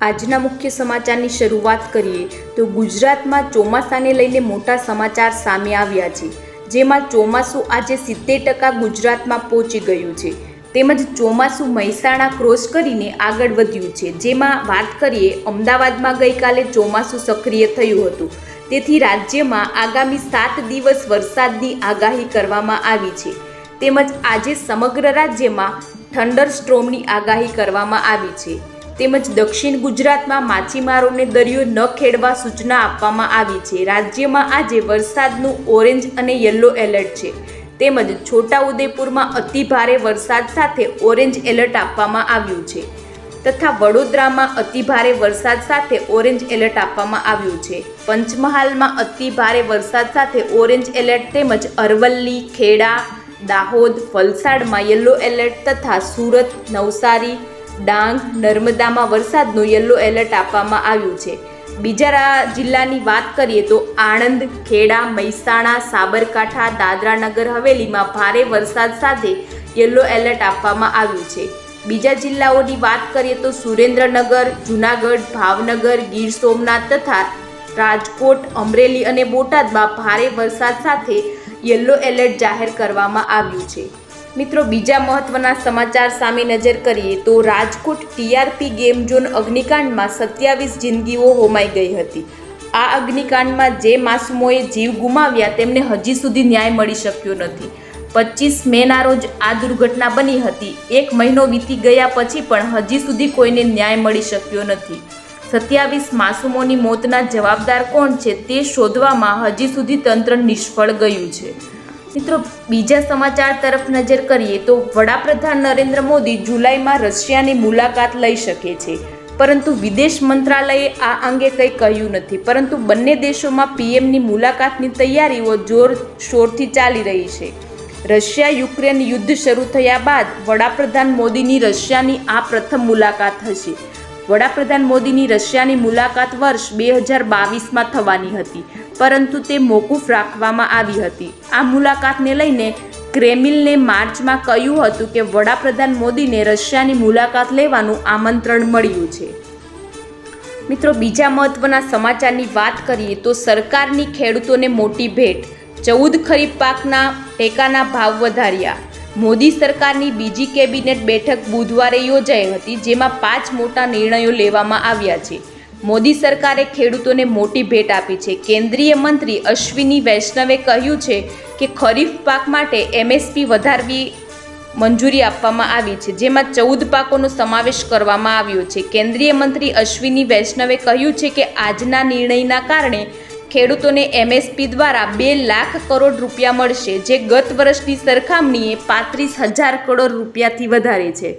આજના મુખ્ય સમાચારની શરૂઆત કરીએ તો ગુજરાતમાં ચોમાસાને લઈને મોટા સમાચાર સામે આવ્યા છે. જેમાં ચોમાસું આજે સિત્તેર ટકા ગુજરાતમાં પહોંચી ગયું છે. તેમજ ચોમાસું મહેસાણા ક્રોસ કરીને આગળ વધ્યું છે. જેમાં વાત કરીએ, અમદાવાદમાં ગઈકાલે ચોમાસું સક્રિય થયું હતું. તેથી રાજ્યમાં આગામી સાત દિવસ વરસાદની આગાહી કરવામાં આવી છે. તેમજ આજે સમગ્ર રાજ્યમાં થંડર સ્ટ્રોમની આગાહી કરવામાં આવી છે. તેમજ દક્ષિણ ગુજરાતમાં માછીમારોને દરિયો ન ખેડવા સૂચના આપવામાં આવી છે. રાજ્યમાં આજે વરસાદનું ઓરેન્જ અને યલો એલર્ટ છે. તેમજ છોટાઉદેપુરમાં અતિ ભારે વરસાદ સાથે ઓરેન્જ એલર્ટ આપવામાં આવ્યું છે. તથા વડોદરામાં અતિ ભારે વરસાદ સાથે ઓરેન્જ એલર્ટ આપવામાં આવ્યું છે. પંચમહાલમાં અતિ ભારે વરસાદ સાથે ઓરેન્જ એલર્ટ તેમજ અરવલ્લી, ખેડા, દાહોદ, વલસાડમાં યલો એલર્ટ તથા સુરત, નવસારી ડાંગ, નર્મદામાં વરસાદનું યલો એલર્ટ આપવામાં આવ્યું છે. બીજા જિલ્લાની વાત કરીએ તો આણંદ, ખેડા, મહેસાણા, સાબરકાંઠા દાદરાનગર હવેલીમાં ભારે વરસાદ સાથે યલો એલર્ટ આપવામાં આવ્યું છે. બીજા જિલ્લાઓની વાત કરીએ તો સુરેન્દ્રનગર, જુનાગઢ, ભાવનગર, ગીર સોમનાથ તથા રાજકોટ, અમરેલી અને બોટાદમાં ભારે વરસાદ સાથે યલો એલર્ટ જાહેર કરવામાં આવ્યું છે. મિત્રો, બીજા મહત્વના સમાચાર સામે નજર કરીએ તો રાજકોટ ટીઆરપી ગેમ ઝોન અગ્નિકાંડમાં સત્યાવીસ જિંદગીઓ હોમાઈ ગઈ હતી. આ અગ્નિકાંડમાં જે માસુમોએ જીવ ગુમાવ્યા તેમને હજી સુધી ન્યાય મળી શક્યો નથી. પચીસ મેના રોજ આ દુર્ઘટના બની હતી. એક મહિનો વીતી ગયા પછી પણ હજી સુધી કોઈને ન્યાય મળી શક્યો નથી. સત્યાવીસ માસુમોની મોતના જવાબદાર કોણ છે તે શોધવામાં હજી સુધી તંત્ર નિષ્ફળ ગયું છે. મિત્રો, બીજા સમાચાર તરફ નજર કરીએ તો વડાપ્રધાન નરેન્દ્ર મોદી જુલાઈમાં રશિયાની મુલાકાત લઈ શકે છે. પરંતુ વિદેશ મંત્રાલયે આ અંગે કંઈ કહ્યું નથી. પરંતુ બંને દેશોમાં પીએમની મુલાકાતની તૈયારીઓ જોરશોરથી ચાલી રહી છે. રશિયા યુક્રેન યુદ્ધ શરૂ થયા બાદ વડાપ્રધાન મોદીની રશિયાની આ પ્રથમ મુલાકાત હશે. વડાપ્રધાન મોદીની રશિયાની મુલાકાત વર્ષ બે હજાર બાવીસમાં થવાની હતી, પરંતુ તે મોકૂફ રાખવામાં આવી હતી. આ મુલાકાતને લઈને ક્રેમિલને માર્ચમાં કહ્યું હતું કે વડાપ્રધાન મોદીને રશિયાની મુલાકાત લેવાનું આમંત્રણ મળ્યું છે. મિત્રો, બીજા મહત્વના સમાચારની વાત કરીએ તો સરકારની ખેડૂતોને મોટી ભેટ, ચૌદ ખરીફ પાકના ટેકાના ભાવ વધાર્યા. મોદી સરકારની બીજી કેબિનેટ બેઠક બુધવારે યોજાઈ હતી, જેમાં પાંચ મોટા નિર્ણયો લેવામાં આવ્યા છે. મોદી સરકારે ખેડૂતોને મોટી ભેટ આપી છે. કેન્દ્રીય મંત્રી અશ્વિની વૈષ્ણવે કહ્યું છે કે ખરીફ પાક માટે એમએસપી વધારવી મંજૂરી આપવામાં આવી છે, જેમાં ચૌદ પાકોનો સમાવેશ કરવામાં આવ્યો છે. કેન્દ્રીય મંત્રી અશ્વિની વૈષ્ણવે કહ્યું છે કે આજના નિર્ણયના કારણે ખેડૂતોને એમએસપી દ્વારા બે લાખ કરોડ રૂપિયા મળશે, જે ગત વર્ષની સરખામણીએ પાંત્રીસ હજાર કરોડ રૂપિયાથી વધારે છે.